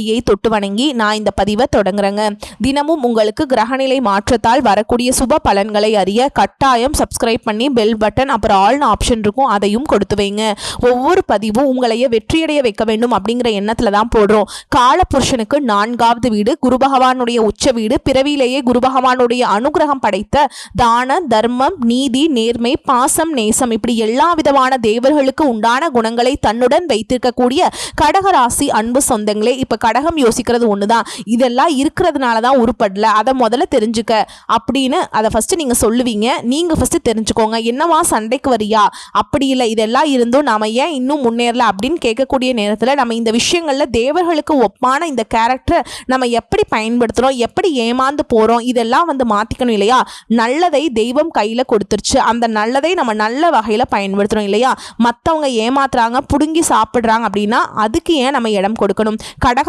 அடியை தொட்டு வணங்கி நான் இந்த பதிவை தொடங்குறேங்க. தினமும் உங்களுக்கு கிரகநிலை மாற்றத்தால் வரக்கூடிய சுப பலன்களை அறிய கட்டாயம் சப்ஸ்கிரைப் பண்ணி பெல் பட்டன் அப்புறம் ஆல்னு ஆப்ஷன் இருக்கும் அதையும் கொடுத்து வைங்க. ஒவ்வொரு பதிவும் உங்களைய வெற்றியடைய வைக்க வேண்டும் அப்படிங்கிற எண்ணத்துல தான் போடுறோம். காலபுருஷனுக்கு நான்காவது வீடு குரு பகவானுடைய உச்ச வீடு பிறவியிலேயே குரு பகவானுடைய அனுகிரகம் படைத்த தான தர்மம் நீதி நேர்மை பாசம் நேசம் இப்படி எல்லா விதமான தேவர்களுக்கு உண்டான குணங்களை தன்னுடன் வைத்திருக்கக்கூடிய கடகராசி அன்பு சொந்தங்களே இப்ப கடகம் யோசிக்கிறது ஒன்று தான் இதெல்லாம் இருக்கிறதுனால தான் உருப்படல. அதை முதல்ல தெரிஞ்சுக்க அப்படின்னு அதை ஃபஸ்ட்டு நீங்கள் சொல்லுவீங்க. நீங்கள் ஃபஸ்ட்டு தெரிஞ்சுக்கோங்க. என்னவா சண்டைக்கு வரியா? அப்படி இல்லை. இதெல்லாம் இருந்தும் நாம் ஏன் இன்னும் முன்னேறல அப்படின்னு கேட்கக்கூடிய நேரத்தில் நம்ம இந்த விஷயங்களில் தேவர்களுக்கு ஒப்பான இந்த கேரக்டரை நம்ம எப்படி பயன்படுத்துகிறோம் எப்படி ஏமாந்து போகிறோம் இதெல்லாம் வந்து மாற்றிக்கணும் இல்லையா? நல்லதை தெய்வம் கையில் கொடுத்துருச்சு. அந்த நல்லதை நம்ம நல்ல வகையில் பயன்படுத்துகிறோம் இல்லையா? மற்றவங்க ஏமாத்துறாங்க புடுங்கி சாப்பிட்றாங்க அப்படின்னா அதுக்கு ஏன் நம்ம இடம் கொடுக்கணும்?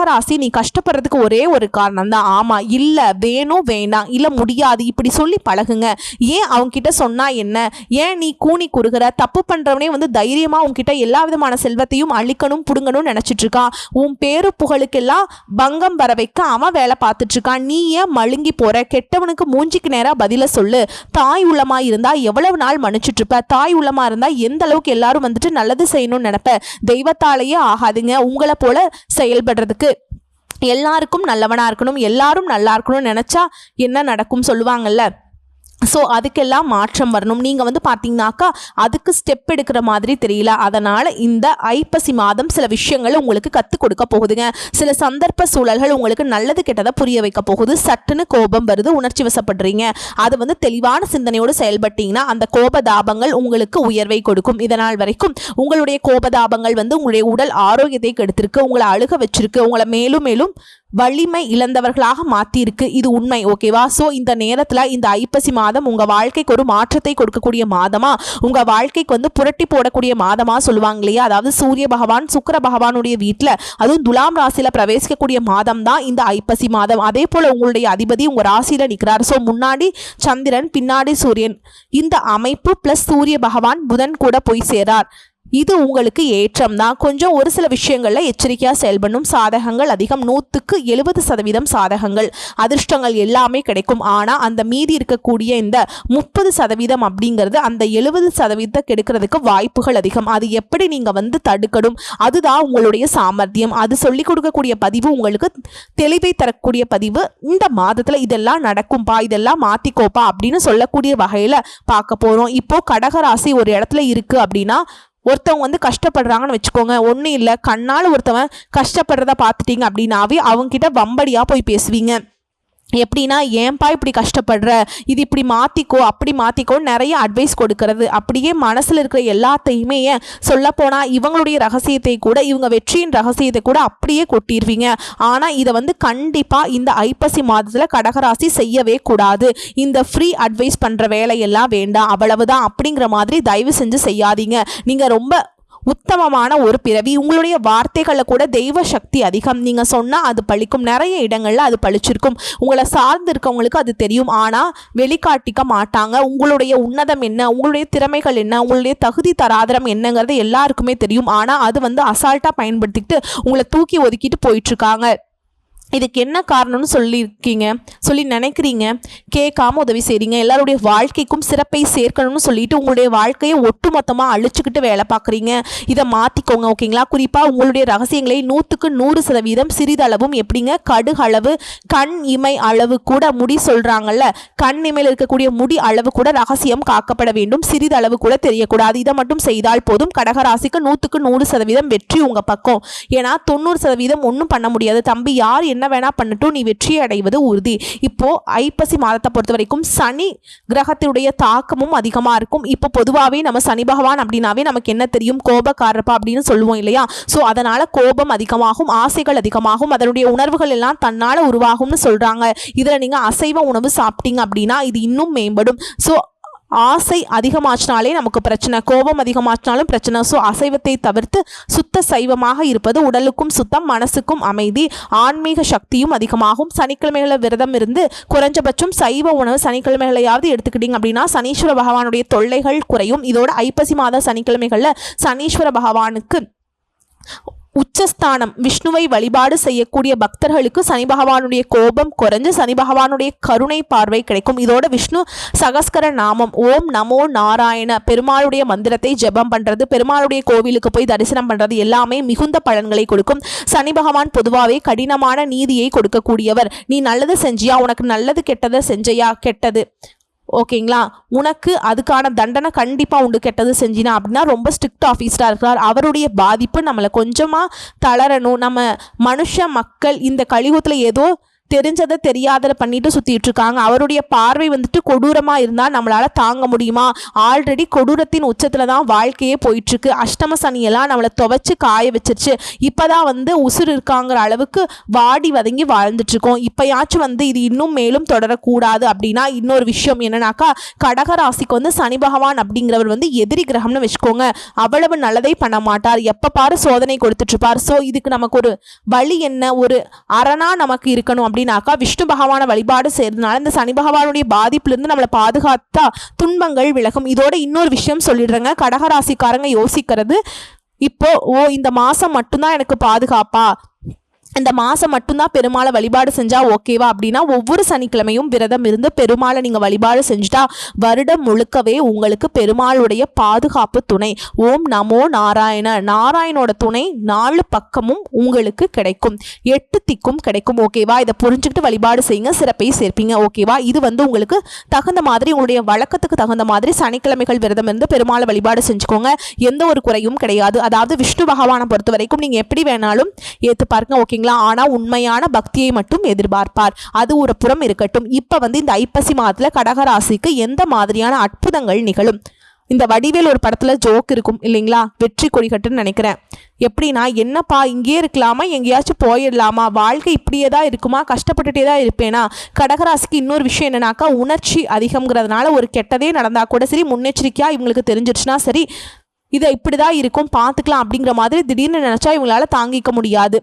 கடகராசி நீ கஷ்டப்படுறதுக்கு ஒரே ஒரு காரணம் தான் ஆமாம் இல்லை வேணும் வேண்டாம் இல்லை முடியாது. இப்படி சொல்லி பழகுங்க. ஏன் அவங்க சொன்னால் என்ன? ஏன் நீ கூனி குறுகிற? தப்பு பண்ணுறவனே வந்து தைரியமாக உங்ககிட்ட எல்லா விதமான செல்வத்தையும் அழிக்கணும் பிடுங்கணும்னு நினச்சிட்ருக்கான் உன் பேரு புகழுக்கெல்லாம் பங்கம் வர வைக்க அவன் வேலை பார்த்துட்ருக்கான் நீ ஏன் மழுங்கி போகிற கெட்டவனுக்கு மூஞ்சிக்கு நேராக பதிலை சொல்லு. தாய் உள்ளமா இருந்தால் எவ்வளவு நாள் மன்னிச்சிட்ருப்ப தாய் உள்ளமா இருந்தால் எந்த அளவுக்கு எல்லாரும் வந்துட்டு நல்லது செய்யணும்னு நினப்ப? தெய்வத்தாலேயே ஆகாதுங்க. உங்களை போல செயல்படுறதுக்கு எல்லாருக்கும் நல்லவனாக இருக்கணும் எல்லாரும் நல்லா இருக்கணும்னு நினச்சா என்ன நடக்கும் சொல்லுவாங்கல்ல? ஸோ அதுக்கெல்லாம் மாற்றம் வரணும். நீங்கள் வந்து பார்த்தீங்கன்னாக்கா அதுக்கு ஸ்டெப் எடுக்கிற மாதிரி தெரியல. அதனால் இந்த ஐப்பசி மாதம் சில விஷயங்கள் உங்களுக்கு கற்றுக் கொடுக்க போகுதுங்க. சில சந்தர்ப்ப சூழல்கள் உங்களுக்கு நல்லது கெட்டதை புரிய வைக்க போகுது. சட்டுன்னு கோபம் வருது உணர்ச்சி வசப்படுறீங்க. அது வந்து தெளிவான சிந்தனையோடு செயல்பட்டீங்கன்னா அந்த கோபதாபங்கள் உங்களுக்கு உயர்வை கொடுக்கும். இதனால் வரைக்கும் உங்களுடைய கோபதாபங்கள் வந்து உங்களுடைய உடல் ஆரோக்கியத்தை கெடுத்திருக்கு உங்களை அழுக வச்சிருக்கு உங்களை மேலும் மேலும் வலிமை இழந்தவர்களாக மாற்றியிருக்கு இது உண்மை ஓகேவா ஸோ இந்த நேரத்தில் இந்த ஐப்பசி மாதம் உங்கள் வாழ்க்கைக்கு ஒரு மாற்றத்தை கொடுக்கக்கூடிய மாதமாக உங்கள் வாழ்க்கைக்கு வந்து புரட்டி போடக்கூடிய மாதமாக சொல்லுவாங்க இல்லையா? அதாவது சூரிய பகவான் சுக்கர பகவானுடைய வீட்டில் அதுவும் துலாம் ராசியில் பிரவேசிக்கக்கூடிய மாதம் தான் இந்த ஐப்பசி மாதம். அதே போல் உங்களுடைய அதிபதி உங்கள் ராசியில் நிற்கிறார் ஸோ முன்னாடி சந்திரன் பின்னாடி சூரியன். இந்த அமைப்பு ப்ளஸ் சூரிய பகவான் புதன் கூட போய் சேரார். இது உங்களுக்கு ஏற்றம். தான் கொஞ்சம் ஒரு சில விஷயங்களில் எச்சரிக்கையாக செயல்படும் சாதகங்கள் அதிகம். நூற்றுக்கு எழுபது சதவீதம் சாதகங்கள். அதிர்ஷ்டங்கள் எல்லாமே கிடைக்கும். ஆனால் அந்த மீதி இருக்கக்கூடிய இந்த முப்பது சதவீதம் அப்படிங்கிறது அந்த எழுபது சதவீதத்தை கெடுக்கிறதுக்கு வாய்ப்புகள் அதிகம். அது எப்படி நீங்கள் வந்து தடுக்கணும்? அதுதான் உங்களுடைய சாமர்த்தியம். அது சொல்லிக் கொடுக்கக்கூடிய பதிவு உங்களுக்கு தெளிவை தரக்கூடிய பதிவு. இந்த மாதத்தில் இதெல்லாம் நடக்கும்பா இதெல்லாம் மாற்றிக்கோப்பா அப்படின்னு சொல்லக்கூடிய வகையில் பார்க்க போகிறோம் இப்போது கடகராசி ஒரு இடத்துல இருக்குது அப்படின்னா ஒருத்தவங்க வந்து கஷ்டப்படுறாங்கன்னு வச்சுக்கோங்க. ஒன்றும் இல்லை. கண்ணால் ஒருத்தவன் கஷ்டப்படுறத பார்த்துட்டீங்க அப்படின்னாவே அவங்ககிட்ட வம்படியாக போய் பேசுவீங்க. எப்படின்னா ஏன்பா இப்படி கஷ்டப்படுற? இது இப்படி மாற்றிக்கோ அப்படி மாற்றிக்கோ நிறைய அட்வைஸ் கொடுக்கறது. அப்படியே மனசில் இருக்கிற எல்லாத்தையுமே ஏன் சொல்லப்போனால் இவங்களுடைய ரகசியத்தை கூட இவங்க வெற்றியின் ரகசியத்தை கூட அப்படியே கொட்டிடுவீங்க ஆனால் இதை வந்து கண்டிப்பாக இந்த ஐப்பசி மாதத்தில் கடகராசி செய்யவே கூடாது. இந்த ஃப்ரீ அட்வைஸ் பண்ணுற வேலையெல்லாம் வேண்டாம். அவ்வளவுதான். அப்படிங்கிற மாதிரி தயவு செஞ்சு செய்யாதீங்க. நீங்கள் ரொம்ப உத்தமமான ஒரு பிறவி. உங்களுடைய வார்த்தைகளில் கூட தெய்வ சக்தி அதிகம். நீங்கள் சொன்னால் அது பழிக்கும். நிறைய இடங்களில் அது பழிச்சிருக்கும். உங்களை சார்ந்து இருக்கவங்களுக்கு அது தெரியும். ஆனால் வெளிக்காட்டிக்க மாட்டாங்க. உங்களுடைய உன்னதம் என்ன? உங்களுடைய திறமைகள் என்ன? உங்களுடைய தகுதி தராதரம் என்னங்கிறது எல்லாருக்குமே தெரியும். ஆனால் அது வந்து அசால்ட்டாக பயன்படுத்திக்கிட்டு உங்களை தூக்கி ஒதுக்கிட்டு போயிட்டுருக்காங்க. இதுக்கு என்ன காரணம்னு சொல்லியிருக்கீங்க? சொல்லி நினைக்கிறீங்க? கேட்காம உதவி செய்கிறீங்க எல்லாருடைய வாழ்க்கைக்கும் சிறப்பை சேர்க்கணும்னு சொல்லிட்டு உங்களுடைய வாழ்க்கையை ஒட்டுமொத்தமாக அழிச்சுக்கிட்டு வேலை பார்க்குறீங்க. இதை மாற்றிக்கோங்க ஓகேங்களா? குறிப்பாக உங்களுடைய ரகசியங்களை நூற்றுக்கு நூறு சதவீதம் சிறிதளவும் எப்படிங்க? கடுகளவு கண் இமை அளவு கூட முடி சொல்கிறாங்கல்ல கண் இமையில் இருக்கக்கூடிய முடி அளவு கூட ரகசியம் காக்கப்பட வேண்டும். சிறிதளவு கூட தெரியக்கூடாது. இதை மட்டும் செய்தால் போதும். கடகராசிக்கு நூற்றுக்கு நூறு சதவீதம் வெற்றி உங்கள் பக்கம். ஏன்னா தொண்ணூறு சதவீதம் ஒன்றும் பண்ண முடியாது. தம்பி யார் என்ன என்ன வேணா பண்ணட்டும் நீ வெற்றி அடைவது உறுதி. இப்போ ஐப்பசி மாதத்தை பொறுத்த வரைக்கும் சனி கிரகத்தினுடைய தாக்கமும் அதிகமாக இருக்கும். இப்போ பொதுவாகவே நம்ம சனி பகவான் அப்படின்னாவே நமக்கு என்ன தெரியும்? கோபக்காரப்பா அப்படின்னு சொல்லுவோம் இல்லையா? ஸோ அதனால கோபம் அதிகமாகும் ஆசைகள் அதிகமாகும் அதனுடைய உணர்வுகள் எல்லாம் தன்னால் உருவாகும்னு சொல்கிறாங்க இதில் நீங்கள் அசைவ உணவு சாப்பிட்டீங்க அப்படின்னா இது இன்னும் மேம்படும். ஸோ ஆசை அதிகமாச்சினாலே நமக்கு பிரச்சனை கோபம் அதிகமாச்சினாலும் பிரச்சனை. ஸோ அசைவத்தை தவிர்த்து சுத்த சைவமாக இருப்பது உடலுக்கும் சுத்தம் மனசுக்கும் அமைதி. ஆன்மீக சக்தியும் அதிகமாகும். சனிக்கிழமைகளில் விரதம் இருந்து குறைஞ்சபட்சம் சைவ உணவு சனிக்கிழமைகளையாவது எடுத்துக்கிட்டீங்க அப்படின்னா சனீஸ்வர பகவானுடைய தொல்லைகள் குறையும். இதோட ஐப்பசி மாத சனிக்கிழமைகளில் சனீஸ்வர பகவானுக்கு உச்சஸ்தானம். விஷ்ணுவை வழிபாடு செய்யக்கூடிய பக்தர்களுக்கு சனி பகவானுடைய கோபம் குறைஞ்சு சனி பகவானுடைய கருணை பார்வை கிடைக்கும். இதோட விஷ்ணு சகஸ்கர நாமம் ஓம் நமோ நாராயண பெருமாளுடைய மந்திரத்தை ஜெபம் பண்றது பெருமாளுடைய கோவிலுக்கு போய் தரிசனம் பண்றது எல்லாமே மிகுந்த பலன்களை கொடுக்கும். சனி பகவான் பொதுவாகவே கடினமான நீதியை கொடுக்கக்கூடியவர். நீ நல்லது செஞ்சியா உனக்கு நல்லது கெட்டதை செஞ்சையா கெட்டது. ஓகேங்களா? உனக்கு அதுக்கான தண்டனை கண்டிப்பாக உண்டு கெட்டது செஞ்சினா அப்படின்னா ரொம்ப ஸ்ட்ரிக்ட் ஆஃபீஸராக இருக்கிறார். அவருடைய பாதிப்பு நம்மளை கொஞ்சமாக தளரணும். நம்ம மனுஷ மக்கள் இந்த கலியுகத்தில் ஏதோ தெரிஞ்சதை தெரியாததை பண்ணிட்டு சுற்றிட்டு இருக்காங்க அவருடைய பார்வை வந்துட்டு கொடூரமாக இருந்தால் நம்மளால் தாங்க முடியுமா? ஆல்ரெடி கொடூரத்தின் உச்சத்தில் தான் வாழ்க்கையே போயிட்டுருக்கு. அஷ்டம சனியெல்லாம் நம்மளை துவைச்சு காய வச்சிருச்சு. இப்போ தான் வந்து உசுர் இருக்காங்கிற அளவுக்கு வாடி வதங்கி வாழ்ந்துட்டுருக்கோம். இப்போயாச்சும் வந்து இது இன்னும் மேலும் தொடரக்கூடாது அப்படின்னா இன்னொரு விஷயம் என்னன்னாக்கா கடகராசிக்கு வந்து சனி பகவான் அப்படிங்கிறவர் வந்து எதிரி கிரகம்னு வச்சுக்கோங்க. அவ்வளவு நல்லதை பண்ண மாட்டார். எப்போ பாரு சோதனை கொடுத்துட்ருப்பார் ஸோ இதுக்கு நமக்கு ஒரு வழி என்ன? ஒரு அரணா நமக்கு இருக்கணும் அப்படின்னு அப்படின்னாக்கா விஷ்ணு பகவான வழிபாடு செய்யறதுனால இந்த சனி பகவானுடைய பாதிப்புலேருந்து நம்மளை பாதுகாத்தா துன்பங்கள் விலகும். இதோட இன்னொரு விஷயம் சொல்லிடுறேங்க. கடகராசிக்காரங்க யோசிக்கிறது இப்போ ஓ இந்த மாதம் மட்டும்தான் எனக்கு பாதுகாப்பா? இந்த மாதம் மட்டும்தான் பெருமாளை வழிபாடு செஞ்சால் ஓகேவா? அப்படின்னா ஒவ்வொரு சனிக்கிழமையும் விரதம் இருந்து பெருமாளை நீங்கள் வழிபாடு செஞ்சுட்டா வருடம் முழுக்கவே உங்களுக்கு பெருமாளுடைய பாதுகாப்பு துணை. ஓம் நமோ நாராயண. நாராயணோட துணை நாலு பக்கமும் உங்களுக்கு கிடைக்கும். எட்டு திக்கும் கிடைக்கும் ஓகேவா? இதை புரிஞ்சுக்கிட்டு வழிபாடு செய்யுங்க சிறப்பை சேர்ப்பீங்க ஓகேவா? இது வந்து உங்களுக்கு தகுந்த மாதிரி உங்களுடைய வழக்கத்துக்கு தகுந்த மாதிரி சனிக்கிழமைகள் விரதம் இருந்து பெருமாளை வழிபாடு செஞ்சுக்கோங்க. எந்த ஒரு குறையும் கிடையாது. அதாவது விஷ்ணு பகவானை பொறுத்த வரைக்கும் நீங்கள் எப்படி வேணாலும் ஏற்று பாருங்க சரிங்களா ஆனால் உண்மையான பக்தியை மட்டும் எதிர்பார்ப்பார். அது ஒரு புறம் இருக்கட்டும். இப்போ வந்து இந்த ஐப்பசி மாதத்தில் கடகராசிக்கு எந்த மாதிரியான அற்புதங்கள் நிகழும்? இந்த வடிவேல் ஒரு படத்தில் ஜோக் இருக்கும் இல்லைங்களா? வெற்றி கொடிகட்டுன்னு நினைக்கிறேன். எப்படின்னா என்னப்பா இங்கேயே இருக்கலாமா? எங்கேயாச்சும் போயிடலாமா? வாழ்க்கை இப்படியே தான் இருக்குமா? கஷ்டப்பட்டுட்டே தான் இருப்பேனா கடகராசிக்கு இன்னொரு விஷயம் என்னன்னாக்கா உணர்ச்சி அதிகம்ங்கிறதுனால ஒரு கெட்டதே நடந்தால் கூட சரி முன்னெச்சரிக்கையாக இவங்களுக்கு தெரிஞ்சிருச்சுன்னா சரி இதை இப்படி தான் இருக்கும் பார்த்துக்கலாம் அப்படிங்கிற மாதிரி திடீர்னு நினச்சா இவங்களால தாங்கிக்க முடியாது.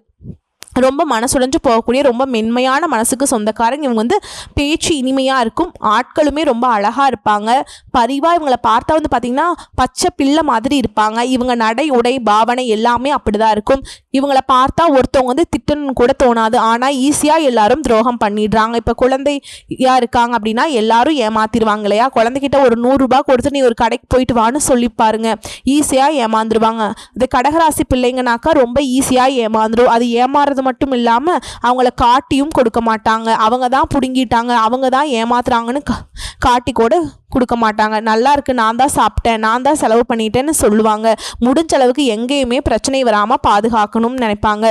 ரொம்ப மனசுடைஞ்சு போகக்கூடிய ரொம்ப மென்மையான மனசுக்கு சொந்தக்காரங்க. இவங்க வந்து பேச்சு இனிமையாக இருக்கும். ஆட்களுமே ரொம்ப அழகாக இருப்பாங்க. பரிவாக இவங்களை பார்த்தா வந்து பார்த்திங்கன்னா பச்சை பிள்ளை மாதிரி இருப்பாங்க. இவங்க நடை உடை பாவனை எல்லாமே அப்படி தான் இருக்கும். இவங்களை பார்த்தா ஒருத்தவங்க வந்து திட்டணும் கூட தோணாது. ஆனால் ஈஸியாக எல்லாரும் துரோகம் பண்ணிடுறாங்க. இப்போ குழந்தையாக இருக்காங்க அப்படின்னா எல்லாரும் ஏமாத்திடுவாங்க இல்லையா? குழந்தைகிட்ட ஒரு நூறுரூபா கொடுத்து நீ ஒரு கடைக்கு போயிட்டு வான்னு சொல்லி பாருங்க. ஈஸியாக ஏமாந்துருவாங்க. இது கடகராசி பிள்ளைங்கனாக்கா ரொம்ப ஈஸியாக ஏமாந்துரும். அது ஏமாறது மட்டும் இல்லாமல் அவங்கள காட்டியும் கொடுக்க மாட்டாங்க. அவங்க தான் பிடுங்கிட்டாங்க. அவங்க தான் ஏமாத்துறாங்கன்னு கா காட்டி கூட கொடுக்க மாட்டாங்க. நல்லா இருக்கு நான் தான் சாப்பிட்டேன் நான் தான் செலவு பண்ணிட்டேன்னு சொல்லுவாங்க. முடிஞ்ச அளவுக்கு எங்கேயுமே பிரச்சனை வராமல் பாதுகாக்கணும்னு நினைப்பாங்க.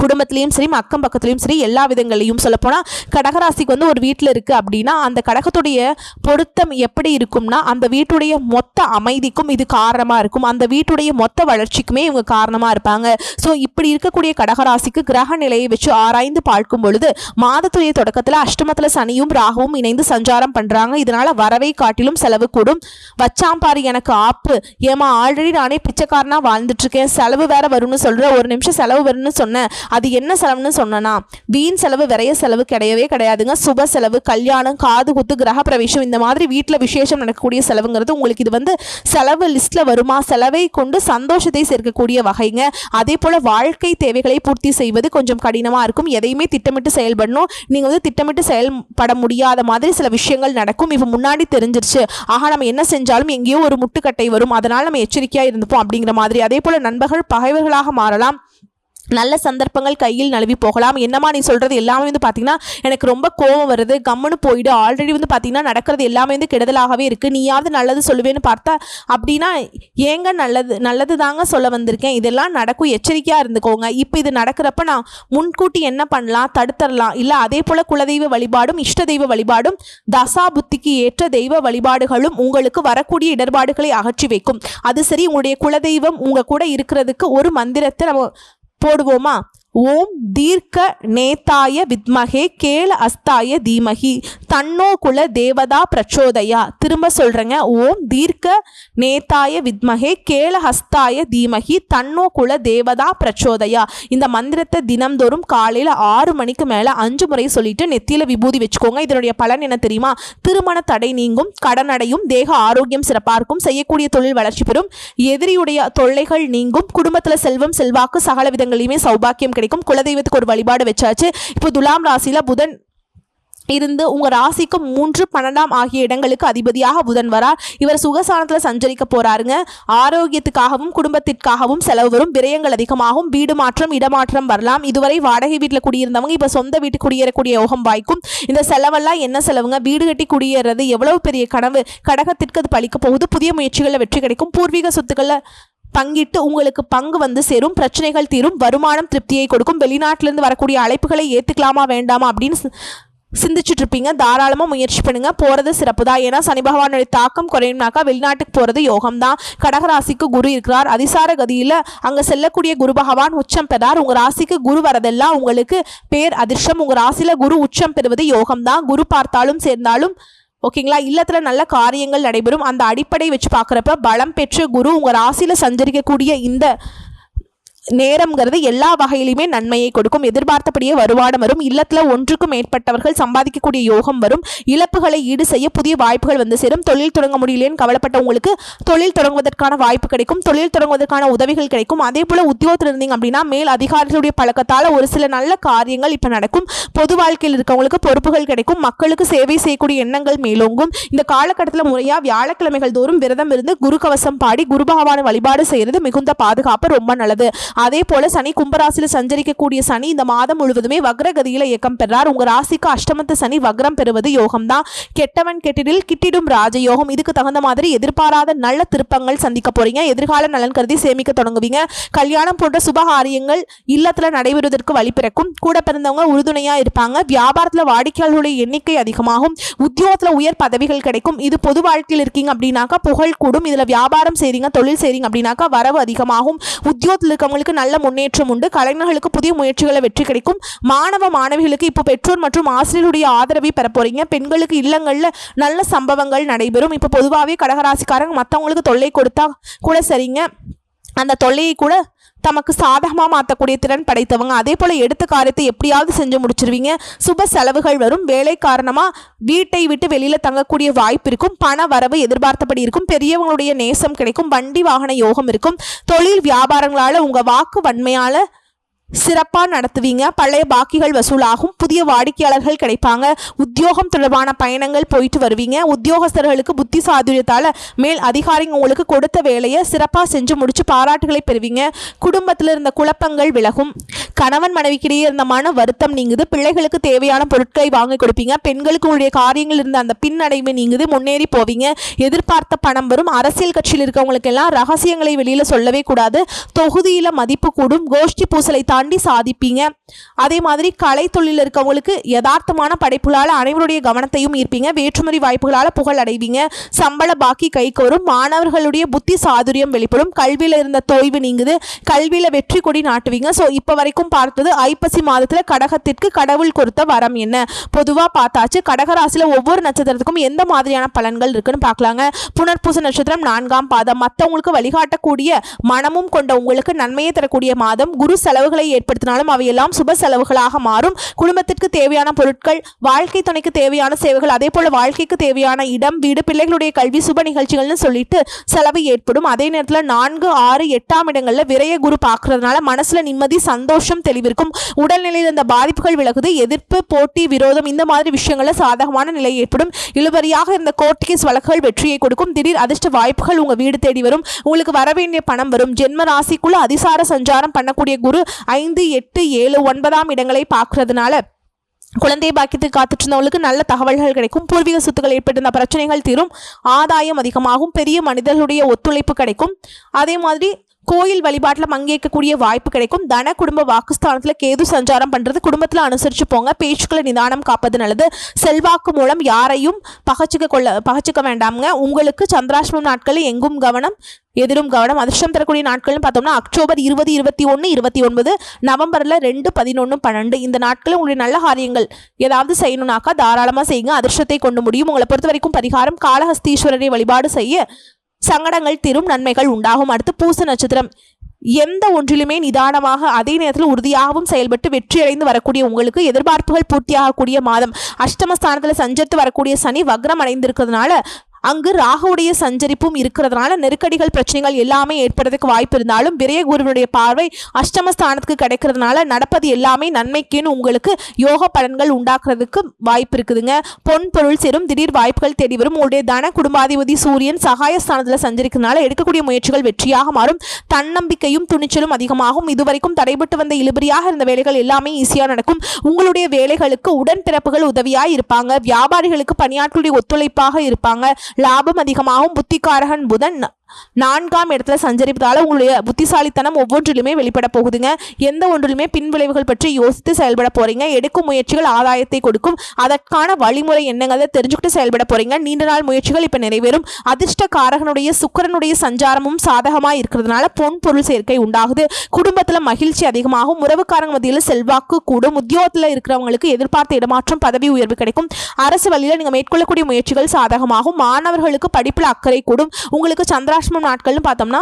குடும்பத்துலேயும் சரி அக்கம் பக்கத்துலேயும் சரி எல்லா விதங்களையும் சொல்லப்போனால் கடகராசிக்கு வந்து ஒரு வீட்டில் இருக்குது அப்படின்னா அந்த கடகத்துடைய பொருத்தம் எப்படி இருக்கும்னா அந்த வீட்டுடைய மொத்த அமைதிக்கும் இது காரணமாக இருக்கும். அந்த வீட்டுடைய மொத்த வளர்ச்சிக்குமே இவங்க காரணமாக இருப்பாங்க. ஸோ இப்படி இருக்கக்கூடிய கடகராசிக்கு கிரக நிலையை வச்சு ஆராய்ந்து பார்க்கும் பொழுது மாதத்துடைய தொடக்கத்தில் அஷ்டமத்தில் சனியும் ராகுவும் இணைந்து சஞ்சாரம் பண்ணுறாங்க இதனால் வரவை காட்டிலும் செலவு கூடும். வச்சாம் பாரு எனக்கு ஆப்பு. ஏமா ஆல்ரெடி நானே பிச்சைக்காரனாக வாழ்ந்துட்டுருக்கேன் செலவு வேற வரும்னு சொல்கிற ஒரு நிமிஷம் செலவு வரும்னு சொன்னேன் அது என்ன செலவுன்னு சொன்னனா? வீண் செலவு விரைய செலவு கிடையவே கிடையாதுங்க. சுப செலவு கல்யாணம் காது குத்து கிரக பிரவேசம் இந்த மாதிரி வீட்டில் விசேஷம் நடக்கக்கூடிய செலவுங்கிறது உங்களுக்கு இது வந்து செலவு லிஸ்ட்டில் வருமா? செலவை கொண்டு சந்தோஷத்தை சேர்க்கக்கூடிய வகைங்க. அதே போல் வாழ்க்கை தேவைகளை பூர்த்தி செய்வது கொஞ்சம் கடினமாக இருக்கும். எதையுமே திட்டமிட்டு செயல்படணும். நீங்கள் வந்து திட்டமிட்டு செயல்பட முடியாத மாதிரி சில விஷயங்கள் நடக்கும். இப்போ முன்னாடி தெரிஞ்சிருச்சு. ஆகா நம்ம என்ன செஞ்சாலும் எங்கேயோ ஒரு முட்டுக்கட்டை வரும். அதனால் நம்ம எச்சரிக்கையாக இருந்துப்போம் அப்படிங்கிற மாதிரி. அதே போல் நண்பர்கள் பகைவர்களாக மாறலாம். நல்ல சந்தர்ப்பங்கள் கையில் நழுவி போகலாம். என்னம்மா நீ சொல்கிறது எல்லாமே வந்து பார்த்தீங்கன்னா எனக்கு ரொம்ப கோவம் வருது. கம்முன்னு போயிடு. ஆல்ரெடி வந்து பார்த்தீங்கன்னா நடக்கிறது எல்லாமே வந்து கெடுதலாகவே இருக்குது நீயாவது நல்லது சொல்லுவேன்னு பார்த்தா அப்படின்னா ஏங்க நல்லது நல்லது தாங்க சொல்ல வந்திருக்கேன். இதெல்லாம் நடக்கும். எச்சரிக்கையாக இருந்துக்கோங்க. இப்போ இது நடக்கிறப்ப நான் முன்கூட்டி என்ன பண்ணலாம்? தடுத்துடலாம் இல்லை அதே போல் குலதெய்வ வழிபாடும் இஷ்ட தெய்வ வழிபாடும் தசா புத்திக்கு ஏற்ற தெய்வ வழிபாடுகளும் உங்களுக்கு வரக்கூடிய இடர்பாடுகளை அகற்றி வைக்கும். அது சரி உங்களுடைய குலதெய்வம் உங்கள் கூட இருக்கிறதுக்கு ஒரு மந்திரத்தை நம்ம போடுவோமா? ஓம் தீர்க்க நேதாய வித்மகே கேள அஸ்தாய தீமகி. தன்னோ குல தேவதா பிரச்சோதயா? திரும்ப சொல்கிறேங்க ஓம் தீர்க்க நேதாய வித்மகே கேல ஹஸ்தாய தீமகி தன்னோ குல தேவதா பிரச்சோதயா? இந்த மந்திரத்தை தினம்தோறும் காலையில் ஆறு மணிக்கு மேலே அஞ்சு முறை சொல்லிட்டு நெத்தியில் விபூதி வச்சுக்கோங்க. இதனுடைய பலன் என்ன தெரியுமா? திருமண தடை நீங்கும் கடனடையும் தேக ஆரோக்கியம் சிறப்பாக இருக்கும் செய்யக்கூடிய தொழில் வளர்ச்சி பெறும் எதிரியுடைய தொல்லைகள் நீங்கும் குடும்பத்தில் செல்வம் செல்வாக்கு சகல விதங்களையுமே சௌபாக்கியம் கிடைக்கும். குலதெய்வத்துக்கு ஒரு வழிபாடு வச்சாச்சு. இப்போ துலாம் ராசியில் புதன் இருந்து உங்கள் ராசிக்கு மூன்று பன்னெண்டாம் ஆகிய இடங்களுக்கு அதிபதியாக புதன் வரார். இவர் சுகசானத்தில் சஞ்சரிக்க போறாருங்க. ஆரோக்கியத்துக்காகவும் குடும்பத்திற்காகவும் செலவு வரும். விரயங்கள் அதிகமாகும். வீடு மாற்றம் இடமாற்றம் வரலாம். இதுவரை வாடகை வீட்டில் குடியிருந்தவங்க இப்போ சொந்த வீட்டு குடியேறக்கூடிய யோகம் வாய்க்கும். இந்த செலவெல்லாம் என்ன செலவுங்க? வீடு கட்டி குடியேறது எவ்வளவு பெரிய கனவு? கடகத்திற்கு அது பழிக்க போகுது. புதிய முயற்சிகளில் வெற்றி கிடைக்கும். பூர்வீக சொத்துக்களில் பங்கிட்டு உங்களுக்கு பங்கு வந்து சேரும். பிரச்சனைகள் தீரும். வருமானம் திருப்தியை கொடுக்கும். வெளிநாட்டிலிருந்து வரக்கூடிய அழைப்புகளை ஏற்றுக்கலாமா வேண்டாமா அப்படின்னு சிந்திச்சுட்டு இருப்பீங்க தாராளமாக முயற்சி பண்ணுங்க. போகிறது சிறப்பு தான் ஏன்னா சனி பகவானுடைய தாக்கம் குறையும்னாக்கா வெளிநாட்டுக்கு போகிறது யோகம் தான் கடகராசிக்கு குரு இருக்கிறார். அதிசார கதியில் அங்கே செல்லக்கூடிய குரு பகவான் உச்சம் பெறார். உங்கள் ராசிக்கு குரு வரதெல்லாம் உங்களுக்கு பேர் அதிர்ஷ்டம். உங்கள் ராசியில் குரு உச்சம் பெறுவது யோகம் தான் குரு பார்த்தாலும் சேர்ந்தாலும் ஓகேங்களா? இல்லத்தில் நல்ல காரியங்கள் நடைபெறும். அந்த அடிப்படை வச்சு பார்க்குறப்ப பலம் பெற்று குரு உங்கள் ராசியில் சஞ்சரிக்கக்கூடிய இந்த நேரம்ங்கிறது எல்லா வகையிலுமே நன்மையை கொடுக்கும். எதிர்பார்த்தபடியே வருமானம் வரும். இல்லத்தில் ஒன்றுக்கும் மேற்பட்டவர்கள் சம்பாதிக்கக்கூடிய யோகம் வரும். இழப்புகளை ஈடு செய்ய புதிய வாய்ப்புகள் வந்து சேரும். தொழில் தொடங்க முடியலேன்னு கவலைப்பட்ட உங்களுக்கு தொழில் தொடங்குவதற்கான வாய்ப்பு கிடைக்கும். தொழில் தொடங்குவதற்கான உதவிகள் கிடைக்கும். அதே போல் உத்தியோகத்தில் இருந்தீங்க அப்படின்னா மேல் அதிகாரிகளுடைய பழக்கத்தால் ஒரு சில நல்ல காரியங்கள் இப்போ நடக்கும். பொது வாழ்க்கையில் இருக்கவங்களுக்கு பொறுப்புகள் கிடைக்கும். மக்களுக்கு சேவை செய்யக்கூடிய எண்ணங்கள் மேலோங்கும். இந்த காலகட்டத்தில் முறையாக வியாழக்கிழமைகள் தோறும் விரதம் இருந்து குரு கவசம் பாடி குருபகவான் வழிபாடு செய்கிறது மிகுந்த பாதுகாப்பு ரொம்ப நல்லது. அதே போல சனி கும்பராசியில் சஞ்சரிக்கக்கூடிய சனி இந்த மாதம் முழுவதுமே வக்ரகதியில் இயக்கம் பெறார். உங்க ராசிக்கு அஷ்டமத்து சனி வக்ரம் பெறுவது யோகம் தான் கெட்டவன் கெட்டிடில் கிட்டிடும் ராஜயோகம். இதுக்கு தகுந்த மாதிரி எதிர்பாராத நல்ல திருப்பங்கள் சந்திக்க போறீங்க. எதிர்கால நலன் கருதி சேமிக்க தொடங்குவீங்க. கல்யாணம் போன்ற சுபகாரியங்கள் இல்லத்தில் நடைபெறுவதற்கு வழிபிறக்கும் கூட பிறந்தவங்க உறுதுணையாக இருப்பாங்க. வியாபாரத்தில் வாடிக்கையாளர்களுடைய எண்ணிக்கை அதிகமாகும். உத்தியோகத்தில் உயர் பதவிகள் கிடைக்கும். இது பொது வாழ்க்கையில் இருக்கீங்க அப்படின்னாக்கா புகழ் கூடும். இதில் வியாபாரம் செய்றீங்க தொழில் செய்றீங்க அப்படின்னாக்கா வரவு அதிகமாகும். உத்தியோகத்தில் இருக்கவங்களுக்கு நல்ல முன்னேற்றம் உண்டு. கலைஞர்களுக்கு புதிய முயற்சிகளை வெற்றி கிடைக்கும். மாணவ மாணவிகளுக்கு இப்போ பெற்றோர் மற்றும் ஆசிரியருடைய ஆதரவை பெற போறீங்க. பெண்களுக்கு இல்லங்களில் நல்ல சம்பவங்கள் நடைபெறும். இப்போ பொதுவாகவே கடகராசிக்காரங்க மற்றவங்களுக்கு தொல்லை கொடுத்தா கூட சரிங்க. அந்த தொல்லையை கூட தமக்கு சாதகமாக மாற்றக்கூடிய திறன் படைத்தவங்க. அதே போல் எடுத்த காரியத்தை எப்படியாவது செஞ்சு முடிச்சிருவீங்க. சுப செலவுகள் வரும். வேலை காரணமாக வீட்டை விட்டு வெளியில் தங்கக்கூடிய வாய்ப்பு இருக்கும். பண வரவு எதிர்பார்த்தபடி இருக்கும். பெரியவங்களுடைய நேசம் கிடைக்கும். வண்டி வாகன யோகம் இருக்கும். தொழில் வியாபாரங்களால் உங்கள் வாக்கு வன்மையால் சிறப்பாக நடத்துவீங்க. பழைய பாக்கிகள் வசூலாகும். புதிய வாடிக்கையாளர்கள் கிடைப்பாங்க. உத்தியோகம் தொடர்பான பயணங்கள் போயிட்டு வருவீங்க. உத்தியோகஸ்தர்களுக்கு புத்தி சாதுரியத்தால் மேல் அதிகாரிங்க உங்களுக்கு கொடுத்த வேலையை சிறப்பாக செஞ்சு முடிச்சு பாராட்டுகளை பெறுவீங்க. குடும்பத்தில் இருந்த குழப்பங்கள் விலகும். கணவன் மனைவிக்கிடையே இருந்த மன வருத்தம் நீங்குது. பிள்ளைகளுக்கு தேவையான பொருட்களை வாங்கி கொடுப்பீங்க. பெண்களுக்கு உங்களுடைய காரியங்கள் இருந்த அந்த பின்னடைவு நீங்குது. முன்னேறி போவீங்க. எதிர்பார்த்த பணம் வரும். அரசியல் கட்சியில் இருக்கவங்களுக்கு எல்லாம் ரகசியங்களை வெளியில் சொல்லவே கூடாது. தொகுதியில் மதிப்பு கூடும். கோஷ்டி பூசலை தாண்டி சாதிப்பீங்க. அதே மாதிரி கலை தொழிலில் இருக்கவங்களுக்கு யதார்த்தமான படைப்புகளால் அனைவருடைய கவனத்தையும் ஈர்ப்பீங்க. வேற்றுமறை வாய்ப்புகளால் புகழ் அடைவீங்க. சம்பள பாக்கி கைக்கு வரும் மாணவர்களுடைய புத்தி சாதுரியம் வெளிப்படும். கல்வியில் இருந்த தொய்வு நீங்குது. கல்வியில் வெற்றி கொடி நாட்டுவீங்க. ஸோ இப்போ வரைக்கும் பார்த்தது ஐப்பசி மாதத்தில் கடகத்திற்கு கடவுள் கொடுத்த வரம் என்ன? பொதுவாக பார்த்தாச்சு கடகராசியில் ஒவ்வொரு நட்சத்திரத்துக்கும் எந்த மாதிரியான பலன்கள் இருக்குன்னு பார்க்கலாங்க. புனர்பூச நட்சத்திரம் நான்காம் பாதம். மற்றவங்களுக்கு வழிகாட்டக்கூடிய மனமும் கொண்ட உங்களுக்கு நன்மையை தரக்கூடிய மாதம். குரு செலவுகளை ஏற்படுத்தினாலும் அவையெல்லாம் சுப செலவுகளாக மாறும். குடும்பத்திற்கு தேவையான பொருட்கள் வாழ்க்கை துணைக்கு தேவையான சேவைகள் அதே போல வாழ்க்கைக்கு தேவையான இடம் வீடு பிள்ளைகளுடைய கல்வி சுப நிகழ்ச்சிகள்னு சொல்லிட்டு செலவு ஏற்படும். அதே நேரத்தில் நான்கு ஆறு எட்டாம் இடங்களில் விரைய குரு பார்க்கறதுனால மனசுல நிம்மதி சந்தோஷம் தெளிவிருக்கும். உடல்நிலையில் இருந்த பாதிப்புகள் விலகுது. எதிர்ப்பு போட்டி விரோதம் இந்த மாதிரி விஷயங்கள்ல சாதகமான நிலை ஏற்படும். இழுபறியாக இருந்த கோர்ட் கேஸ் வழக்குகள் வெற்றியை கொடுக்கும். திடீர் அதிர்ஷ்ட வாய்ப்புகள் உங்க வீடு தேடி வரும். உங்களுக்கு வர வேண்டிய பணம் வரும். ஜென்ம ராசிக்குள்ள அதிசார சஞ்சாரம் பண்ணக்கூடிய குரு ஐந்து எட்டு ஏழு ஒன்பதாம் இடங்களை பார்க்கறதுனால குழந்தை பாக்கியத்தை காத்துட்டு இருந்தவங்களுக்கு நல்ல தகவல்கள் கிடைக்கும். பூர்வீக சொத்துக்கள் ஏற்பட்டிருந்த பிரச்சனைகள் தீரும். ஆதாயம் அதிகமாகும். பெரிய மனிதர்களுடைய ஒத்துழைப்பு கிடைக்கும். அதே மாதிரி கோயில் வழிபாட்டில் பங்கேற்கக்கூடிய வாய்ப்பு கிடைக்கும். தன குடும்ப வாக்குஸ்தானத்தில் கேது சஞ்சாரம் பண்ணுறது குடும்பத்தில் அனுசரித்து போங்க. பேச்சுக்களை நிதானம் காப்பது நல்லது. செல்வாக்கு மூலம் யாரையும் பகச்சிக்க கொள்ள பகச்சிக்க வேண்டாம்ங்க. உங்களுக்கு சந்திராஷ்டமம் நாட்களில் எங்கும் கவனம் எதிரும் கவனம் அதிர்ஷ்டம் தரக்கூடிய நாட்கள்னு பார்த்தோம்னா அக்டோபர் இருபது இருபத்தி ஒன்று இருபத்தி ஒன்பது நவம்பரில் ரெண்டு பதினொன்று பன்னெண்டு. இந்த நாட்களில் உங்களுடைய நல்ல காரியங்கள் ஏதாவது செய்யணும்னாக்கா தாராளமாக செய்யுங்க. அதிர்ஷ்டத்தை கொண்டு முடியும். உங்களை பொறுத்த வரைக்கும் பரிகாரம் காலஹஸ்தீஸ்வரரை வழிபாடு செய்ய சங்கடங்கள் தீரும் நன்மைகள் உண்டாகும். அடுத்து பூச நட்சத்திரம். எந்த ஒன்றிலுமே நிதானமாக அதே நேரத்தில் உறுதியாகவும் செயல்பட்டு வெற்றியடைந்து வரக்கூடிய உங்களுக்கு எதிர்பார்ப்புகள் பூர்த்தியாகக்கூடிய மாதம். அஷ்டமஸ்தானத்தில் சஞ்சரித்து வரக்கூடிய சனி வக்ரம் அடைந்திருக்கிறதுனால அங்கு ராகுவுடைய சஞ்சரிப்பும் இருக்கிறதுனால நெருக்கடிகள் பிரச்சனைகள் எல்லாமே ஏற்படுறதுக்கு வாய்ப்பு இருந்தாலும் விரய குருவினுடைய பார்வை அஷ்டமஸ்தானத்துக்கு கிடைக்கிறதுனால நடப்பது எல்லாமே நன்மைக்குன்னு உங்களுக்கு யோக பலன்கள் உண்டாக்குறதுக்கு வாய்ப்பு இருக்குதுங்க. பொன் பொருள் சேரும் திடீர் வாய்ப்புகள் தேடி வரும். உங்களுடைய தன குடும்பாதிபதி சூரியன் சகாயஸ்தானத்தில் சஞ்சரிக்கிறதுனால எடுக்கக்கூடிய முயற்சிகள் வெற்றியாக மாறும். தன்னம்பிக்கையும் துணிச்சலும் அதிகமாகும். இதுவரைக்கும் தடைபட்டு வந்த இழுபறியாக இருந்த வேலைகள் எல்லாமே ஈஸியாக நடக்கும். உங்களுடைய வேலைகளுக்கு உடன்பிறப்புகள் உதவியாக இருப்பாங்க. வியாபாரிகளுக்கு பணியாட்களுடைய ஒத்துழைப்பாக இருப்பாங்க. லாபம் அதிகமாகும். புத்திக்காரகன் புதன் நான்காம் இடத்துல சஞ்சரிப்பதால் உங்களுடைய புத்திசாலித்தனம் ஒவ்வொன்றிலுமே வெளிப்பட போகுதுங்க. எந்த ஒன்றிலுமே பின்விளைவுகள் பற்றி யோசித்து செயல்பட போறீங்க. எடுக்கும் முயற்சிகள் ஆதாயத்தை கொடுக்கும். அதற்கான வழிமுறை என்னங்கிறத தெரிஞ்சுக்கிட்டு செயல்பட போறீங்க. நீண்ட நாள் முயற்சிகள் இப்போ நிறைவேறும். அதிர்ஷ்ட காரகனுடைய சுக்கிரனுடைய சஞ்சாரமும் சாதகமா இருக்கிறதுனால பொன் பொருள் சேர்க்கை உண்டாகுது. குடும்பத்தில் மகிழ்ச்சி அதிகமாகும். உறவுக்காரங்க மத்தியில் செல்வாக்கு கூடும். உத்தியோகத்தில் இருக்கிறவங்களுக்கு எதிர்பார்த்த இடமாற்றம் பதவி உயர்வு கிடைக்கும். அரசு வழியில் நீங்கள் மேற்கொள்ளக்கூடிய முயற்சிகள் சாதகமாகும். மாணவர்களுக்கு படிப்பில் அக்கறை கூடும். உங்களுக்கு சந்திராஷ்டமம் நாட்கள்னு பார்த்தோம்னா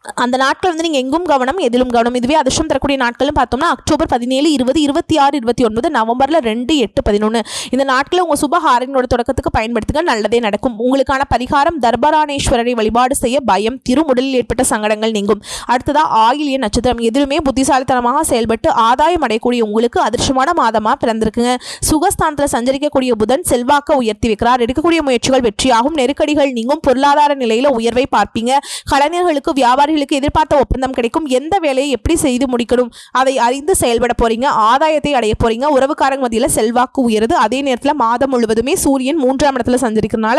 அந்த நாட்கள் வந்து நீங்கள் எங்கும் கவனம் எதிலும் கவனம். இதுவே அதிர்ஷ்டம் தரக்கூடிய நாட்களும் பார்த்தோம்னா அக்டோபர் பதினேழு இருபது இருபத்தி ஆறு இருபத்தி ஒன்பது நவம்பரில் ரெண்டு எட்டு பதினொன்று இந்த நாட்களை உங்கள் சுபஹாரனோட தொடக்கத்துக்கு பயன்படுத்துங்க. நல்லதே நடக்கும். உங்களுக்கான பரிகாரம் தர்பராணேஸ்வரரை வழிபாடு செய்ய பயம் திருமுடலில் ஏற்பட்ட சங்கடங்கள் நீங்கும். அடுத்ததாக ஆயிலிய நட்சத்திரம். எதிலுமே புத்திசாலித்தனமாக செயல்பட்டு ஆதாயம் அடையக்கூடிய உங்களுக்கு அதிர்ஷ்டமான மாதமாக பிறந்திருக்குங்க. சுகஸ்தானத்தில் சஞ்சரிக்கக்கூடிய புதன் செல்வாக்க உயர்த்தி வைக்கிறார். எடுக்கக்கூடிய முயற்சிகள் வெற்றியாகும். நெருக்கடிகள் நீங்கும். பொருளாதார நிலையில் உயர்வை பார்ப்பீங்க. கலைஞர்களுக்கு அதிகாரிகளுக்கு எதிர்பார்த்த ஒப்பந்தம் கிடைக்கும். எந்த வேலையை எப்படி செய்து முடிக்கணும்? அதை அறிந்து செயல்பட போறீங்க. ஆதாயத்தை அடைய போறீங்க. உறவுக்காரங்க மத்தியில் செல்வாக்கு உயருது. அதே நேரத்தில் மாதம் முழுவதுமே சூரியன் மூன்றாம் இடத்துல சஞ்சரிக்கிறதுனால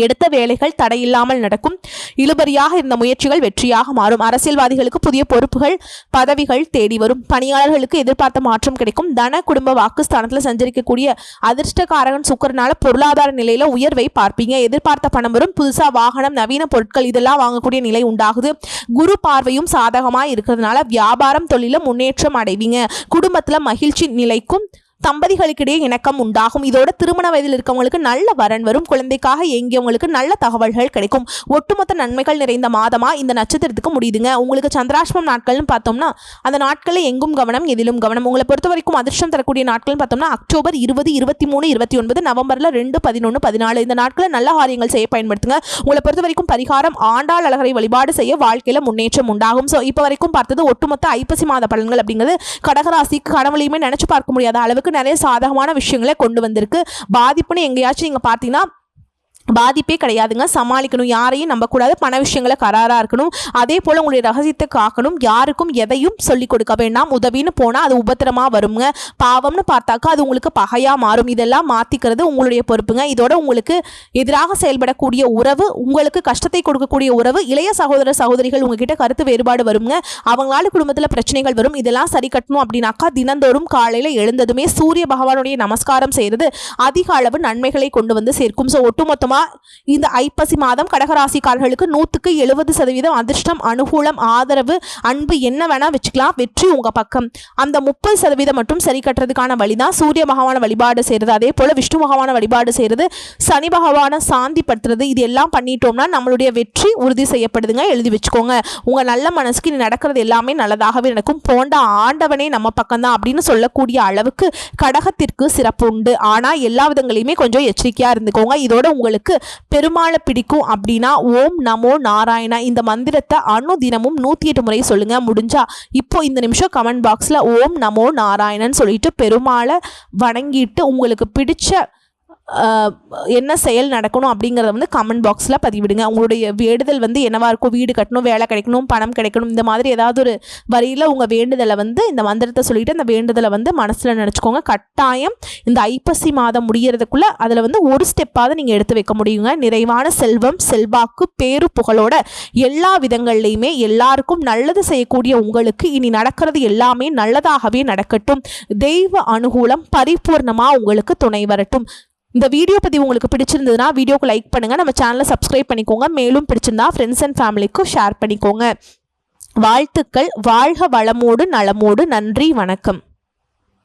எடுத்த வேலைகள் தடையில்லாமல் நடக்கும். இழுபறியாக இருந்த முயற்சிகள் வெற்றியாக மாறும். அரசியல்வாதிகளுக்கு புதிய பொறுப்புகள் பதவிகள் தேடி வரும். பணியாளர்களுக்கு எதிர்பார்த்த மாற்றம் கிடைக்கும். தன குடும்ப வாக்குஸ்தானத்தில் சஞ்சரிக்கக்கூடிய அதிர்ஷ்டக்காரகன் சுக்கரனால பொருளாதார நிலையில உயர்வை பார்ப்பீங்க. எதிர்பார்த்த பணம் வரும். புதுசா வாகனம் நவீன பொருட்கள் இதெல்லாம் வாங்கக்கூடிய நிலை உண்டாகுது. குரு பார்வையும் சாதகமாக இருக்கிறதுனால வியாபாரம் தொழில முன்னேற்றம் அடைவீங்க. குடும்பத்தில் மகிழ்ச்சி நிலைக்கும். தம்பதிகளுக்கிடையே இணக்கம் உண்டாகும். இதோட திருமண வயதில் இருக்கவங்களுக்கு நல்ல வரன் வரும். குழந்தைக்காக ஏங்கியவங்களுக்கு நல்ல தகவல்கள் கிடைக்கும். ஒட்டுமொத்த நன்மைகள் நிறைந்த மாதமா இந்த நட்சத்திரத்துக்கு முடியுதுங்க. உங்களுக்கு சந்திராஷ்மம் நாட்கள்னு பார்த்தோம்னா அந்த நாட்களில் எங்கும் கவனம் எதிலும் கவனம். உங்களை பொறுத்த வரைக்கும் அதிர்ஷ்டம் தரக்கூடிய நாட்கள்னு பார்த்தோம்னா அக்டோபர் இருபது இருபத்தி மூணு இருபத்தி ஒன்பது நவம்பர்ல ரெண்டு பதினொன்று பதினாலு. இந்த நாட்களில் நல்ல காரியங்கள் செய்ய பயன்படுத்துங்க. உங்களை பொறுத்த வரைக்கும் பரிகாரம் ஆண்டாள் அழகரை வழிபாடு செய்ய வாழ்க்கையில் முன்னேற்றம் உண்டாகும். ஸோ இப்போ வரைக்கும் பார்த்தது ஒட்டுமொத்த ஐப்பசி மாத பலன்கள் அப்படிங்கிறது கடகராசிக்கு கனவுலையுமே நினைச்சு பார்க்க முடியாத அளவுக்கு நிறைய சாதகமான விஷயங்களை கொண்டு வந்திருக்கு. பாதிப்புன்னு எங்கேயாச்சும் நீங்கள் பார்த்தீங்கன்னா பாதிப்பே கிடையாதுங்க. சமாளிக்கணும். யாரையும் நம்பக்கூடாது. பண விஷயங்களை கராராக இருக்கணும். அதே போல் உங்களுடைய ரகசியத்தை காக்கணும். யாருக்கும் எதையும் சொல்லிக் கொடுக்க வேண்டாம். உதவின்னு போனால் அது உபத்திரமா வருங்க. பாவம்னு பார்த்தாக்கா அது உங்களுக்கு பகையாக மாறும். இதெல்லாம் மாற்றிக்கிறது உங்களுடைய பொறுப்புங்க. இதோட உங்களுக்கு எதிராக செயல்படக்கூடிய உறவு உங்களுக்கு கஷ்டத்தை கொடுக்கக்கூடிய உறவு இளைய சகோதர சகோதரிகள் உங்ககிட்ட கருத்து வேறுபாடு வருங்க. அவங்களால குடும்பத்தில் பிரச்சனைகள் வரும். இதெல்லாம் சரி கட்டணும் அப்படின்னாக்கா தினந்தோறும் காலையில் எழுந்ததுமே சூரிய பகவானுடைய நமஸ்காரம் செய்கிறது அதிக அளவு நன்மைகளை கொண்டு வந்து சேர்க்கும். ஸோ ஒட்டுமொத்தமாக இந்த ஐப்பசி மாதம் கடகராசிக்காரர்களுக்கு நூற்றுக்கு எழுபது சதவீதம் அதிர்ஷ்டம் அனுகூலம் ஆதரவு அன்பு என்ன வேணால் வச்சுக்கலாம். வெற்றி உங்கள் பக்கம். அந்த முப்பது சதவீதம் மட்டும் சரி கட்டுறதுக்கான வழிதான் சூரிய பகவான வழிபாடு செய்கிறது அதே போல் விஷ்ணு பகவான வழிபாடு செய்கிறது சனி பகவானை சாந்திப்படுத்துறது. இது எல்லாம் பண்ணிட்டோம்னா நம்மளுடைய வெற்றி உறுதி செய்யப்படுதுங்க. எழுதி வச்சுக்கோங்க. உங்கள் நல்ல மனசுக்கு இனி நடக்கிறது எல்லாமே நல்லதாகவே நடக்கும். போண்ட ஆண்டவனே நம்ம பக்கம்தான் அப்படின்னு சொல்லக்கூடிய அளவுக்கு கடகத்திற்கு சிறப்பு உண்டு. ஆனால் எல்லா விதங்களையுமே கொஞ்சம் எச்சரிக்கையாக இருந்துக்கோங்க. இதோட உங்களுக்கு பெருமாளை பிடிக்கும் அப்படின்னா ஓம் நமோ நாராயணா. இந்த மந்திரத்தை அணு தினமும் நூற்றி எட்டு முறை சொல்லுங்க. முடிஞ்சா இப்போ இந்த நிமிஷம் கமெண்ட் பாக்ஸில் ஓம் நமோ நாராயணன் சொல்லிட்டு பெருமாளை வணங்கிட்டு உங்களுக்கு பிடிச்ச என்ன செயல் நடக்கணும் அப்படிங்கிறத வந்து கமெண்ட் பாக்ஸில் பதிவிடுங்க. உங்களுடைய வேண்டுதல் வந்து என்னவாக இருக்கும்? வீடு கட்டணும் வேலை கிடைக்கணும் பணம் கிடைக்கணும் இந்த மாதிரி ஏதாவது ஒரு வரியில் உங்கள் வேண்டுதலை வந்து இந்த மந்திரத்தை சொல்லிட்டு அந்த வேண்டுதலை வந்து மனசில் நினச்சிக்கோங்க. கட்டாயம் இந்த ஐப்பசி மாதம் முடிகிறதுக்குள்ளே அதில் வந்து ஒரு ஸ்டெப்பாவது நீங்கள் எடுத்து வைக்க முடியுங்க. நிறைவான செல்வம் செல்வாக்கு பேரு புகழோட எல்லா விதங்கள்லையுமே எல்லாருக்கும் நல்லது செய்யக்கூடிய உங்களுக்கு இனி நடக்கிறது எல்லாமே நல்லதாகவே நடக்கட்டும். தெய்வ அனுகூலம் பரிபூர்ணமாக உங்களுக்கு துணை வரட்டும். இந்த வீடியோ பதிவு உங்களுக்கு பிடிச்சிருந்ததுன்னா வீடியோக்கு லைக் பண்ணுங்கள் நம்ம சேனலை சப்ஸ்கிரைப் பண்ணிக்கோங்க. மேலும் பிடிச்சிருந்தா ஃப்ரெண்ட்ஸ் அண்ட் ஃபேமிலிக்கும் ஷேர் பண்ணிக்கோங்க. வாழ்த்துக்கள். வாழ்க வளமோடு நலமோடு. நன்றி. வணக்கம்.